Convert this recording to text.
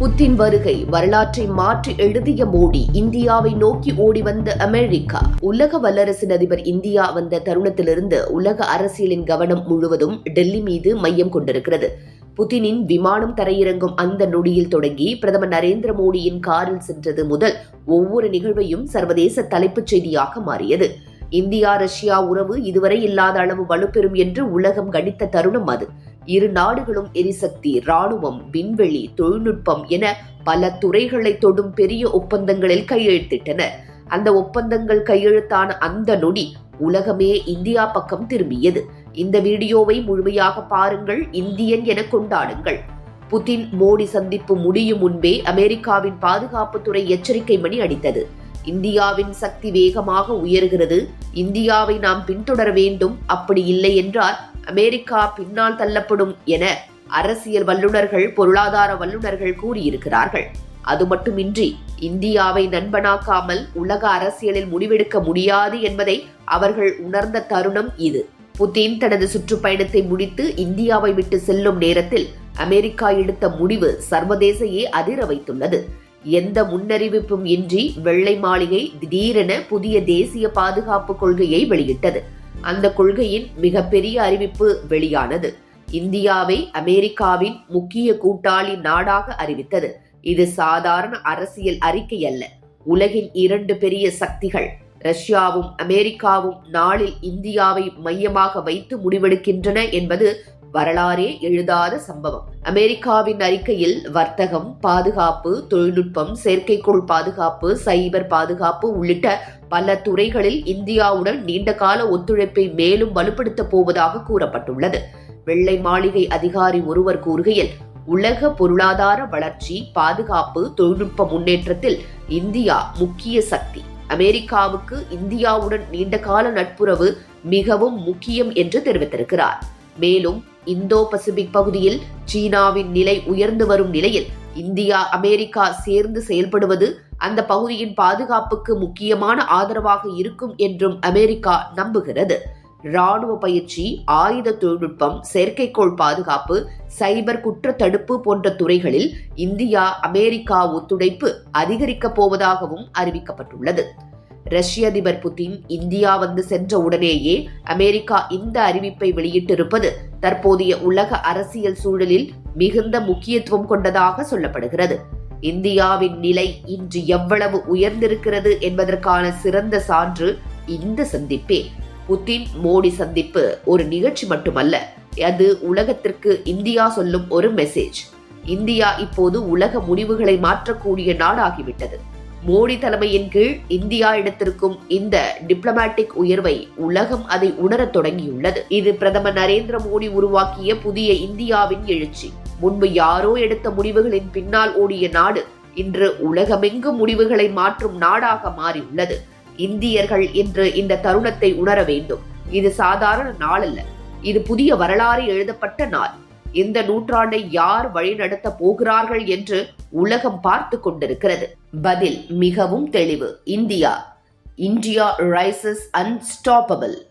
புத்தின் வருகை வரலாற்றை மாற்றி எழுதிய மோடி இந்தியாவை நோக்கி ஓடி வந்த அமெரிக்கா. உலக வல்லரசின் அதிபர் இந்தியா வந்த தருணத்திலிருந்து உலக அரசியலின் கவனம் முழுவதும் டெல்லி மீது மையம் கொண்டிருக்கிறது. புதினின் விமானம் தரையிறங்கும் அந்த நொடியில் தொடங்கி பிரதமர் நரேந்திர மோடியின் காரில் சென்றது முதல் ஒவ்வொரு நிகழ்வையும் சர்வதேச தலைப்புச் செய்தியாக மாறியது. இந்தியா ரஷ்யா உறவு இதுவரை இல்லாத அளவு வலுப்பெறும் என்று உலகம் கணித்த தருணம் அது. இரு நாடுகளும் எரிசக்தி ராணுவம் விண்வெளி தொழில்நுட்பம் என பல துறைகளை தொடும் பெரிய ஒப்பந்தங்களில் கையெழுத்திட்டன. அந்த ஒப்பந்தங்கள் கையெழுத்தான அந்த நொடி உலகமே இந்தியா பக்கம் திரும்பியது. இந்த வீடியோவை முழுமையாக பாருங்கள் இந்தியன் என கொண்டாடுங்கள். புதின் மோடி சந்திப்பு முடியும் முன்பே அமெரிக்காவின் பாதுகாப்புத்துறை எச்சரிக்கை மணி அடித்தது. இந்தியாவின் சக்தி வேகமாக உயர்கிறது இந்தியாவை நாம் பின்தொடர வேண்டும் அப்படி இல்லை என்றால் அமெரிக்கா பின்னால் தள்ளப்படும் என அரசியல் வல்லுநர்கள் பொருளாதார வல்லுநர்கள் கூறியிருக்கிறார்கள். அது மட்டுமின்றி இந்தியாவை நண்பனாக்காமல் உலக அரசியலில் முடிவெடுக்க முடியாது என்பதை அவர்கள் உணர்ந்த தருணம் இது. புதின் தனது சுற்றுப்பயணத்தை முடித்து இந்தியாவை விட்டு செல்லும் நேரத்தில் அமெரிக்கா எடுத்த முடிவு சர்வதேசையே அதிர வைத்துள்ளது. எந்த முன்னறிவிப்பும் இன்றி வெள்ளை மாளிகை திடீரென புதிய தேசிய பாதுகாப்பு கொள்கையை வெளியிட்டது. அந்த கொள்கையின் மிகப்பெரிய அறிவிப்பு வெளியானது. இந்தியாவை அமெரிக்காவின் முக்கிய கூட்டாளி நாடாக அறிவித்தது. இது சாதாரண அரசியல் அறிக்கை அல்ல. உலகின் இரண்டு பெரிய சக்திகள் ரஷ்யாவும் அமெரிக்காவும் நாளில் இந்தியாவை மையமாக வைத்து முடிவெடுக்கின்றன என்பது வரலாறே எழுதாத சம்பவம். அமெரிக்காவின் அறிக்கையில் வர்த்தகம் பாதுகாப்பு தொழில்நுட்பம் செயற்கைக்கோள் பாதுகாப்பு சைபர் பாதுகாப்பு உள்ளிட்ட பல துறைகளில் இந்தியாவுடன் நீண்டகால ஒத்துழைப்பை மேலும் வலுப்படுத்தப் போவதாக கூறப்பட்டுள்ளது. வெள்ளை மாளிகை அதிகாரி ஒருவர் கூறுகையில் உலக பொருளாதார வளர்ச்சி பாதுகாப்பு தொழில்நுட்ப முன்னேற்றத்தில் இந்தியா முக்கிய சக்தி. அமெரிக்காவுக்கு இந்தியாவுடன் நீண்டகால நட்புறவு மிகவும் முக்கியம் என்று தெரிவித்திருக்கிறார். மேலும் இந்தோ பசிபிக் பகுதியில் சீனாவின் நிலை உயர்ந்து வரும் நிலையில் இந்தியா அமெரிக்கா சேர்ந்து செயல்படுவது அந்த பகுதியின் பாதுகாப்புக்கு முக்கியமான ஆதரவாக இருக்கும் என்றும் அமெரிக்கா நம்புகிறது. ராணுவ பயிற்சி ஆயுத தொழில்நுட்பம் செயற்கைக்கோள் பாதுகாப்பு சைபர் குற்ற தடுப்பு போன்ற துறைகளில் இந்தியா அமெரிக்கா ஒத்துழைப்பு அதிகரிக்கப் போவதாகவும் அறிவிக்கப்பட்டுள்ளது. ரஷ்ய அதிபர் புதின் இந்தியா வந்து சென்ற உடனேயே அமெரிக்கா இந்த அறிவிப்பை வெளியிட்டிருப்பது தற்போதைய உலக அரசியல் சூழலில் மிகுந்த முக்கியத்துவம் கொண்டதாக சொல்லப்படுகிறது. இந்தியாவின் நிலை இன்று எவ்வளவு உயர்ந்திருக்கிறது என்பதற்கான சிறந்த சான்று இந்த சந்திப்பே. புதின் மோடி சந்திப்பு ஒரு நிகழ்ச்சி மட்டுமல்ல அது உலகத்திற்கு இந்தியா சொல்லும் ஒரு மெசேஜ் இந்தியா இப்போது உலக முடிவுகளை மாற்றக்கூடிய நாடாகிவிட்டது. மோடி தலைமையின் கீழ் இந்தியா எடுத்திருக்கும் இந்த டிப்ளமேட்டிக் உயர்வை உலகம் அதை உணரத் தொடங்கியுள்ளது. இது பிரதமர் நரேந்திர மோடி உருவாக்கிய புதிய இந்தியாவின் எழுச்சி. முன்பு யாரோ எடுத்த முடிவுகளின் பின்னால் ஓடிய நாடு இன்று உலகமெங்கும் முடிவுகளை மாற்றும் நாடாக மாறியுள்ளது. இந்தியர்கள் இன்று இந்த தருணத்தை உணர வேண்டும். இது சாதாரண நாள் அல்ல இது புதிய வரலாறு எழுதப்பட்ட நாள். இந்த நூற்றாண்டை யார் வழிநடத்த போகிறார்கள் என்று உலகம் பார்த்து கொண்டிருக்கிறது. பதில் மிகவும் தெளிவு. இந்தியா. India rises unstoppable.